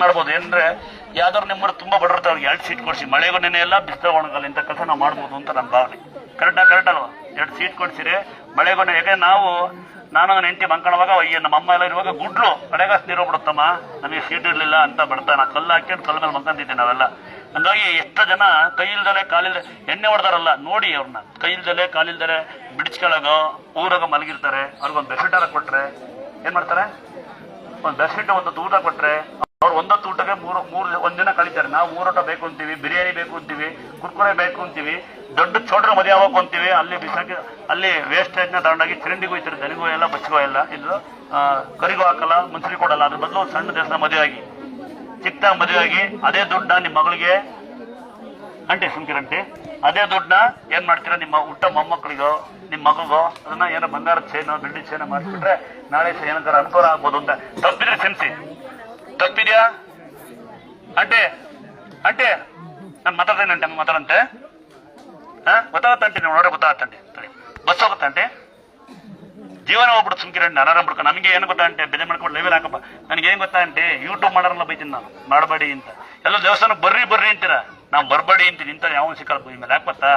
ಮಾಡ್ಬೋದು. ಏನಂದ್ರೆ, ಯಾವ್ದಾದ್ರು ನಿಮ್ಮವ್ರು ತುಂಬಾ ಬಡವ್ರ ಅವ್ರಿಗೆ ಎರಡು ಸೀಟ್ ಕೊಡಿಸಿ, ಮಳೆಗೂ ನೆನೆ ಎಲ್ಲ ಬಿಸಿಲು ಒಣಗಲ್ಲ ಇಂಥ ಕೆಲಸ ನಾವು ಮಾಡ್ಬೋದು ಅಂತ ನಮ್ಮ ಭಾವನೆ. ಕರೆಕ್ಟಾ ಕರೆಕ್ಟ್ ಅಲ್ವಾ? ಎರಡು ಸೀಟ್ ಕೊಡಿಸಿರಿ, ಮಳೆಗೂ ಯಾಕೆ ನಾವು ನಾನು ನನ್ನ ಹೆಂಡತಿ ಮಂಕಣವಾಗ ಅಯ್ಯ, ನಮ್ಮ ಅಮ್ಮ ಎಲ್ಲ ಇರುವಾಗ ಗುಡ್ರು ಕಡೆಗಾಸ್ ನೀರು ಬಿಡುತ್ತಮ್ಮ ನಮಗೆ ಸೀಟ್ ಇರಲಿಲ್ಲ ಅಂತ ಬಿಡ್ತಾ ನಾ ಕಲ್ಲು ಹಾಕ್ಕೊಂಡು ಕಲ್ಲ ಮೇಲೆ ಮಂಕಂತಿದ್ದೆ ನಾವೆಲ್ಲ. ಹಂಗಾಗಿ ಎಷ್ಟೋ ಜನ ಕೈ ಇಲ್ದಲೆ ಕಾಲಿಲ್ದೆ, ಎಣ್ಣೆ ಹೊಡೆದಾರಲ್ಲ, ನೋಡಿ ಅವ್ರನ್ನ. ಕೈ ಇಲ್ದಲೆ ಕಾಲಿಲ್ದರೆ ಬಿಡಿಸ್ಕೊಳಗೋ ಊರಾಗ ಮಲಗಿರ್ತಾರೆ, ಅವ್ರಿಗೊಂದು ಬೆಡ್ಶೀಟ್ ಕೊಟ್ರೆ, ಏನ್ ಮಾಡ್ತಾರೆ? ಒಂದು ಬೆಡ್ಶೀಟ್, ಒಂದು ದೂರ ಕೊಟ್ರೆ ಕಳಿತಾರೆ ನಾವು ಊರೋಟ ಬೇಕು ಅಂತೀವಿ, ಬಿರಿಯಾನಿ ಬೇಕು ಅಂತೀವಿ, ಕುರ್ಕುರೆ ಬೇಕು ಅಂತೀವಿ, ದೊಡ್ಡ ಚೋಟ್ರ ಮದುವೆ ಆಗ್ಬೇಕು ಅಂತೀವಿ, ಅಲ್ಲಿ ಬಿಸಾಕಿ, ಅಲ್ಲಿ ವೇಸ್ಟೇಜ್ನ ತಗೊಂಡಾಗಿ ಚರಂಡಿಗೂ ಹೋಯ್ತಾರೆ ದನಿಗೂ ಎಲ್ಲ, ಬಚ್ಚಿಗೂ ಎಲ್ಲ ಇದು ಕರಿಗೂ ಹಾಕಲ್ಲ ಮುನ್ಸರಿ ಕೊಡಲ್ಲ, ಅದ್ರ ಬದಲು ಸಣ್ಣ ದೇಶದ ಮದುವೆ ಆಗಿ ಚಿಕ್ಕದಾಗಿ ಮದುವೆ ಆಗಿ ಅದೇ ದುಡ್ಡನ್ನ ನಿಮ್ಮ ಮಗಳಿಗೆ ಅಂಟೆ ಸುಮ್ಕಿರಂಟಿ ಅದೇ ದುಡ್ಡನ್ನ ಏನ್ ಮಾಡ್ತೀರಾ, ನಿಮ್ಮ ಹುಟ್ಟ ಮೊಮ್ಮಕ್ಕಳಿಗೋ, ನಿಮ್ಮ ಮಗಗೋ, ಅದನ್ನ ಏನೋ ಬಂಗಾರದ ಚೈನು ಬೆಳ್ಳಿ ಚೈನ ಮಾಡಿಬಿಟ್ರೆ ನಾಳೆ ಸಹ ಏನಂತಾರ, ಅನುಕೂಲ ಆಗ್ಬೋದು ಅಂತ. ತಪ್ಪಿದ್ರೆ ಕ್ಷಮಿಸಿ. ತಪ್ಪಿದ್ಯಾ? ಅಂಟೆ ಅಂಟೆ ನಾನು ಮಾತಾಡ್ತೇನೆ ಅಂಟೆ ಮಾತಾಡಂತೆ. ಹಾ ಗೊತ್ತಾಗತ್ತಂಟೆ ನೀವು ನೋಡ್ರೆ ಗೊತ್ತಾಗತ್ತಂಟೆ ಸರಿ, ಬಸ್ ಹೋಗುತ್ತಂಟೆ ಜೀವನ ಹೋಗ್ಬಿಡುತ್ತೆ ಸುಮ್ಕಿರಂడి ಅನಾರಾಮ್ ಬಿಡ್ಕೊಂಡು ನಮಗೆ ಏನು ಗೊತ್ತಾ ಅಂತೆ ಬೆಲೆ ಮಾಡ್ಕೊಂಡು ಲೆವೆಲ್ ಹಾಕಪ್ಪ. ನನಗೆ ಏನು ಗೊತ್ತಾ ಅಂತೆ ಯೂಟ್ಯೂಬ್ ಮಾಡೋರಲ್ಲ ಬೈತೀನಿ ನಾನು. ಮಾಡಬೇಡಿ ಅಂತ. ಎಲ್ಲ ದೇವಸ್ಥಾನಕ್ಕೆ ಬರ್ರಿ ಬರ್ರಿ ಅಂತೀರ? ನಾವು ಬರ್ಬೇಡಿ ಅಂತೀನಿ. ಇಂಥ ಯಾವ ಸಿಕ್ಕಲ್ಲ ಭೂಮಿ ಮೇಲೆ. ಯಾಕೆ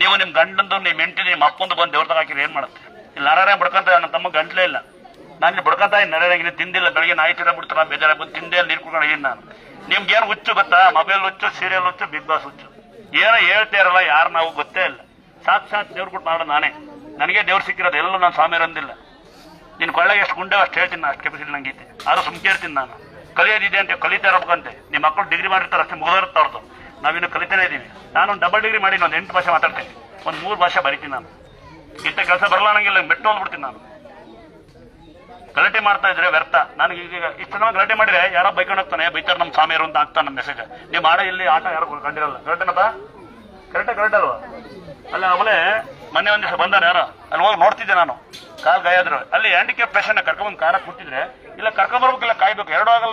ನೀವು ನಿಮ್ಮ ಗಂಡಂದು ನಿಮ್ಮ ಹೆಂಡತಿ ನಿಮ್ಮ ಅಪ್ಪಂದು ಬಂದು ದೇವ್ರದಾಗ ಹಾಕಿರಿ ಏನು ಮಾಡುತ್ತೆ? ಇಲ್ಲಿ ನಾರಾಯಣ ಬಿಡ್ಕೊಂತ ನನ್ನ ತಮ್ಮ ಗಂಟ್ಲೇ ಇಲ್ಲ. ನಾನು ಬಡ್ಕತಾ ಇದ್ದೀನಿ ತಿಂದಿಲ್ಲ, ಬೆಳಗ್ಗೆ ನಾಯಿ ತಿರ ಬಿಡ್ತಾರ ಬೇಜಾರಾಗಿ ಬಂದು ತಿಂದೆ ನೀರು ಕುಡ್ಕೊಂಡು ನಾನು. ನಿಮ್ಗೇನು ಹುಚ್ಚು ಗೊತ್ತಾ? ಮೊಬೈಲ್ ಹುಚ್ಚು ಸೀರಿಯಲ್ ಹುಚ್ಚು ಬಿಗ್ ಬಾಸ್ ಹುಚ್ಚು. ಏನೋ ಹೇಳ್ತೀರಲ್ಲ ಯಾರು ನಾವು ಗೊತ್ತೇ ಇಲ್ಲ. ಸಾಕ್ಷಾತ್ ದೇವ್ರು ಕೊಟ್ಟು ಮಾಡೋ ನಾನೇ. ನನಗೆ ದೇವ್ರು ಸಿಕ್ಕಿರೋದು ಎಲ್ಲೂ ನಾನು ಸ್ವಾಮಿ ಇರೋದಿಲ್ಲ. ನಿನ್ನ ಕೊಳ್ಳೆಗೆ ಎಷ್ಟು ಗುಂಡೆ ಅಷ್ಟು ಹೇಳ್ತೀನಿ ಅಷ್ಟು ಕೆಪಾಸಿಟಿ ನಂಗೈತೆ ಆದ್ರೂ ಸುಮ್ಕೆ ಇರ್ತೀನಿ ನಾನು. ಕಲಿಯೋದಿದೆ ಅಂತ, ಕಲಿತಾ ಇರಬೇಕಂತೆ ನಿಮ್ಮ ಮಕ್ಕಳು ಡಿಗ್ರಿ ಮಾಡಿರ್ತಾರೆ ಅಷ್ಟೇ ಮುಗಿದಿರುತ್ತೆ ಅವ್ರದ್ದು ನಾವಿನ್ನು ಕಲಿತಾನೆ ಇದ್ದೀವಿ. ನಾನು ಡಬಲ್ ಡಿಗ್ರಿ ಮಾಡಿ ಒಂದು ಎಂಟು ಭಾಷೆ ಮಾತಾಡ್ತೀನಿ. ಒಂದು ಮೂರು ಭಾಷೆ ಬರಿತೀನಿ ನಾನು. ಇಂಥ ಕೆಲಸ ಬರಲ್ಲ ಮೆಟ್ಟು ಹೋಗ್ಬಿಡ್ತೀನಿ ನಾನು. ಗಲಾಟೆ ಮಾಡ್ತಾ ಇದ್ರೆ ವ್ಯರ್ಥ. ನನಗೆ ಈಗ ಇಷ್ಟು ಜನ ಗಲಾಟೆ ಮಾಡಿದ್ರೆ ಯಾರೋ ಬೈಕೊಂಡು ಹೋಗ್ತಾನೆ, ಬೈತಾರೆ ನಮ್ಮ ಸ್ವಾಮಿಯರು ಅಂತ ಆಗ್ತಾನೆ ನನ್ನ ಮೆಸೇಜ್ ನೀವು ಮಾಡ ಇಲ್ಲಿ ಆಟ ಯಾರು ಕಂಡಿರಲ್ಲ. ಕರೆಕ್ಟೇನಪ್ಪ ಕರೆಕ್ಟಾ ಕರೆಕ್ಟ್ ಅಲ್ವಾ? ಅಲ್ಲ, ಆಮೇಲೆ ಮೊನ್ನೆ ಒಂದ್ ದಿವಸ ಬಂದಾರೆ ಯಾರೋ. ಅಲ್ಲಿ ಹೋಗಿ ನೋಡ್ತಿದ್ದೆ ನಾನು. ಕಾಲ್ ಗಾಯ ಆದ್ರು. ಅಲ್ಲಿ ಹ್ಯಾಂಡಿಕ್ಯಾಪ್ ಪೇಷಂಟ್ ಕರ್ಕೊಂಡ್ಬಂದು ಕಾರ ಕೂತಿದ್ರೆ, ಇಲ್ಲ ಕರ್ಕೊಂಬರ್ಬೇಕಿಲ್ಲ, ಕಾಯ್ಬೇಕು. ಎರಡು ಆಗಲ್ಲ.